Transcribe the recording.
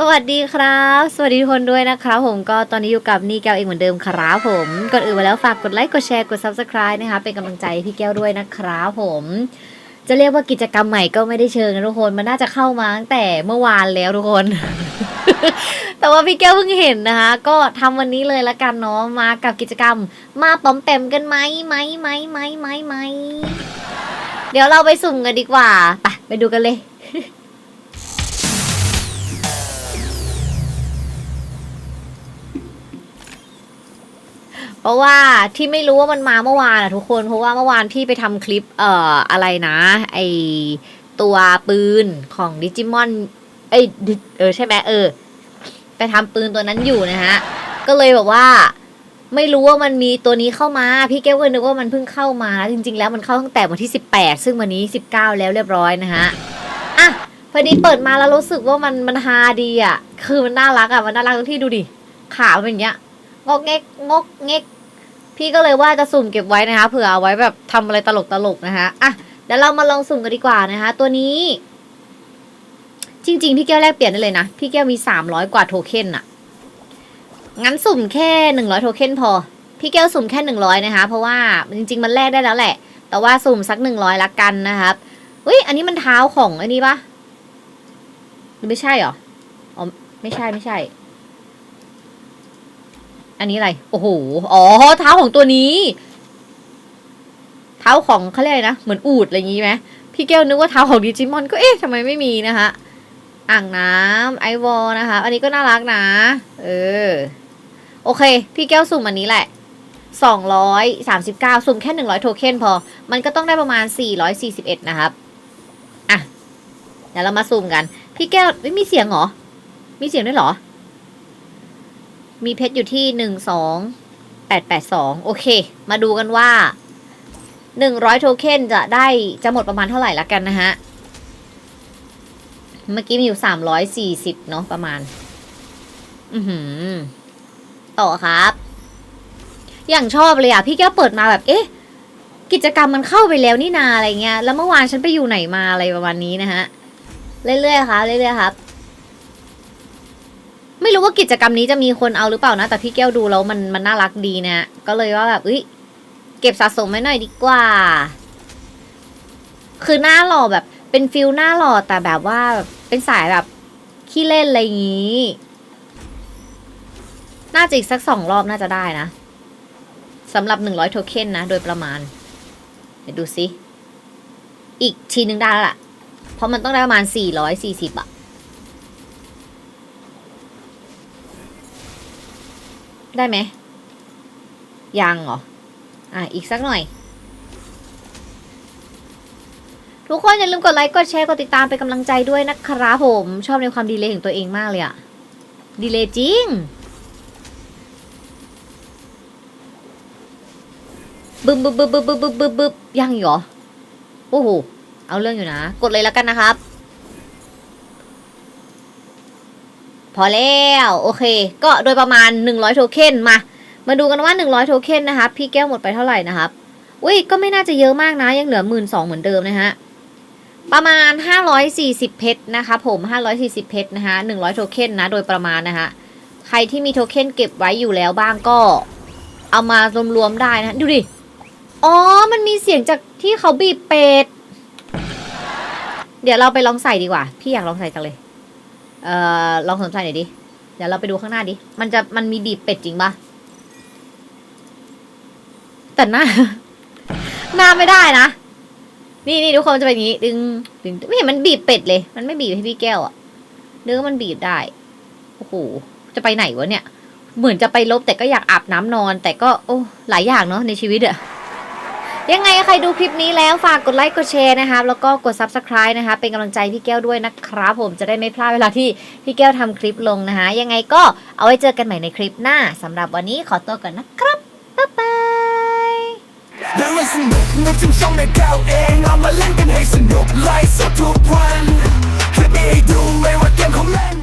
สวัสดีครับ สวัสดีทุกคนด้วยนะครับผมก็ตอนนี้อยู่กับนี่แก้วเองเหมือนเดิมครับผมก่อนอื่นมาแล้วฝากกดไลค์กดแชร์กด subscribe นะคะ เป็นกำลังใจพี่แก้วด้วยนะครับผม จะเรียกว่ากิจกรรมใหม่ก็ไม่ได้เชิงนะทุกคนมันน่าจะเข้ามาตั้งแต่เมื่อวานแล้วทุกคน แต่ว่าพี่แก้วเพิ่งเห็นนะคะ ก็ทำวันนี้เลยละกันเนาะมากับกิจกรรม มาปอมแปมกันไหมไหมไหมไหมไหมไหมเดี๋ยวเราไปสุ่มกันดีกว่าไปไปดูกันเลย เพราะว่าที่ไม่รู้ว่ามันมาเมื่อวานอะทุกคน เพราะว่าเมื่อวานพี่ไปทำคลิปเอ่ออะไรนะ ไอตัวปืนของดิจิมอนเอ้ยดิเออใช่ไหมเออ ไปทำปืนตัวนั้นอยู่นะฮะ ก็เลยแบบว่าไม่รู้ว่ามันมีตัวนี้เข้ามาพี่แก้วก็นึกว่ามันเพิ่งเข้ามาจริง ๆ แล้วมันเข้าตั้งแต่วันที่ 18 ซึ่งวันนี้ 19 แล้วเรียบร้อยนะฮะอะพอดีเปิดมาแล้วรู้สึกว่ามันมันฮาดีอะ คือมันน่ารักอะมันน่ารักตรงที่ดูดิขาเป็นอย่างเงี้ยงอกเงกงกเงก พี่ก็เลยว่าจะสุ่มเก็บไว้นะคะเผื่อเอาไว้แบบทำอะไรตลกตลกๆนะคะอะเดี๋ยวเรามาลองสุ่มกันดีกว่านะคะ ตัวนี้ จริง ๆ พี่แก้วแลกเปลี่ยนได้เลยนะ พี่แก้วมีสามร้อยกว่าโทเค็นอะงั้นสุ่มแค่หนึ่งร้อยโทเค็นพอ พี่แก้วสุ่มแค่หนึ่งร้อยนะคะ เพราะว่าจริง ๆ มันแลกได้แล้วแหละ แต่ว่าสุ่มสักหนึ่งร้อยละกันนะครับอุ้ยอันนี้มันเท้าของอันนี้ปะหรือไม่ใช่หรออ๋อไม่ใช่ไม่ใช่ อันนี้อะไร โอ้โห อ๋อ เท้าของตัวนี้ เท้าของเขาเรียกนะ เหมือนอูดอะไรอย่างงี้ไหมพี่แก้วนึกว่าเท้าของดิจิมอนก็เอ๊ะทำไมไม่มีนะคะ อ่างน้ำไอวอลนะคะ อันนี้ก็น่ารักนะ เออ โอเค พี่แก้วสุ่มอันนี้แหละสองร้อยสามสิบเก้าสุ่มแค่หนึ่งร้อยโทเค็นพอ มันก็ต้องได้ประมาณสี่ร้อยสี่สิบเอ็ดนะครับ อะ เดี๋ยวเรามาสุ่มกัน พี่แก้วไม่มีเสียงเหรอ มีเสียงด้วยเหรอ มีเพชรอยู่ที่หนึ่งสองแปดแปดสองโอเค มาดูกันว่าหนึ่งร้อยโทเค็นจะได้จะหมดประมาณเท่าไหร่ละกันนะฮะ เมื่อกี้มีอยู่สามร้อยสี่สิบเนาะประมาณ อือหือ ต่อครับ อย่างชอบเลยอะ พี่แก้วเปิดมาแบบ เอ๊ะ กิจกรรมมันเข้าไปแล้วนี่นาอะไรเงี้ย แล้วเมื่อวานฉันไปอยู่ไหนมาอะไรประมาณนี้นะฮะ เรื่อยๆครับเรื่อยๆครับ รู้ว่ากิจกรรมนี้จะมีคนเอาหรือเปล่านะ แต่พี่แก้วดูแล้วมันมันน่ารักดีนะ ก็เลยว่าแบบเอ้ยเก็บสะสมไว้หน่อยดีกว่า คือหน้าหล่อแบบ เป็นฟิลหน้าหล่อแต่แบบว่าเป็นสายแบบขี้เล่นอะไรอย่างนี้ น่าจะอีกสักสองรอบน่าจะได้นะสำหรับหนึ่งร้อยโทเค็นนะ โดยประมาณ เดี๋ยวดูซิอีกทีนึงได้ละเพราะมันต้องได้ประมาณสี่ร้อยสี่สิบอะ ได้ไหม ยังเหรอ อะ อีกสักหน่อย ทุกคนอย่าลืมกดไลค์ กดแชร์ กดติดตามเป็นกำลังใจด้วยนะครับผม ชอบในความดีเลยของตัวเองมากเลยอะดีเลยจริง บึบบึบบึบบึบบึบบึบบึบยังเหรอ โอ้โห เอาเรื่องอยู่นะ กดเลยแล้วกันนะครับ พอแล้ว โอเค ก็โดยประมาณ 100 โทเค็นมา มาดูกันว่า 100 โทเค็นนะครับ พี่แก้วหมดไปเท่าไหร่นะครับอุ้ยก็ไม่น่าจะเยอะมากนะ ยังเหลือ 1 2ื่นเหมือนเดิมนะฮะ ประมาณ 540 เพชรนะคะผม 540 เพชรนะคะ100 โทเค็นนะ โดยประมาณนะคะใครที่มีโทเค็นเก็บไว้อยู่แล้วบ้างก็ เอามารวมๆได้นะ ดูดิ อ๋อ มันมีเสียงจากที่เขาบีบเป็ด เดี๋ยวเราไปลองใส่ดีกว่า พี่อยากลองใส่จังเลย เอ่อลองสนใจหน่อยดิ เดี๋ยวเราไปดูข้างหน้าดิ มันจะมันมีบีบเป็ดจริงปะแต่หน้า หน้าไม่ได้นะ นี่นี่ทุกคนจะเป็นอย่างนี้ ดึงดึงไม่เห็นมันบีบเป็ดเลย มันไม่บีบให้พี่แก้วอะนึกว่ามันบีบได้ โอ้โห จะไปไหนวะเนี่ย เหมือนจะไปลบแต่ก็อยากอาบน้ำนอน แต่ก็โอ้หลายอย่างเนาะในชีวิตอะ ยังไงใครดูคลิปนี้แล้วฝากกดไลค์กดแชร์นะครับแล้วก็กด subscribe นะคะเป็นกำลังใจพี่แก้วด้วยนะครับผมจะได้ไม่พลาดเวลาที่พี่แก้วทำคลิปลงนะคะ ยังไงก็เอาไว้เจอกันใหม่ในคลิปหน้าสำหรับวันนี้ขอตัวก่อนนะครับบ๊ายบายเดินสนุกนึกถึงช่องในแก้วเองเอามาเล่นกันให้สนุกไลฟ์สดทุกวันคลิปนี้ให้ดูไม่ว่าเกมของเล่น